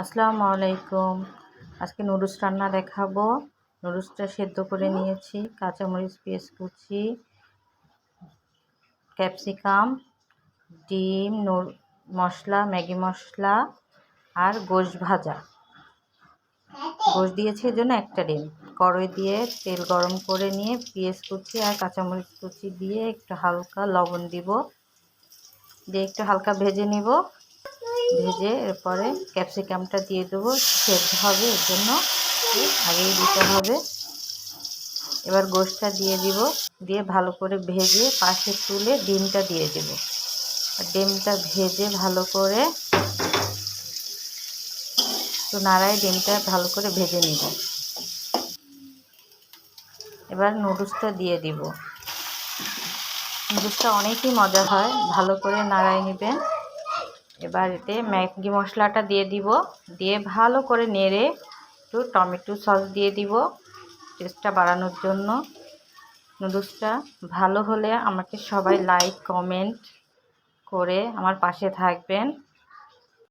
আসসালামু আলাইকুম। আজকে নুডলস রান্না দেখাবো। নুডলসটা সেদ্ধ করে নিয়েছি, কাঁচামরিচ, পেঁয়াজ কুচি, ক্যাপসিকাম, ডিম মশলা, ম্যাগি মশলা আর গোশ ভাজা। গোশ দিয়েছি এর জন্য একটা ডিম। কড়াই দিয়ে তেল গরম করে নিয়ে পেঁয়াজ কুচি আর কাঁচামরিচ কুচি দিয়ে একটু হালকা লবণ দিব। দিয়ে একটু হালকা ভেজে নিব। ভেজে এরপরে ক্যাপসিকামটা দিয়ে দেবো। সেদ্ধ হবে, এর জন্য আগেই দিতে হবে। এবার গোশটা দিয়ে দিব। দিয়ে ভালো করে ভেজে পাশে তুলে ডিমটা দিয়ে দেব। ডিমটা ভেজে ভালো করে তো নাড়ায় ডিমটা ভালো করে ভেজে নিব। এবার নুডলসটা দিয়ে দিব। নুডলসটা অনেকই মজা হয়। ভালো করে নাড়ায় নেবেন। এবার এতে ম্যাগি মশলাটা দিয়ে দিব। দিয়ে ভালো করে নেড়ে একটু টমেটো সস দিয়ে দিব টেস্টটা বাড়ানোর জন্য। নুডলসটা ভালো হলে আমাকে সবাই লাইক কমেন্ট করে আমার পাশে থাকবেন।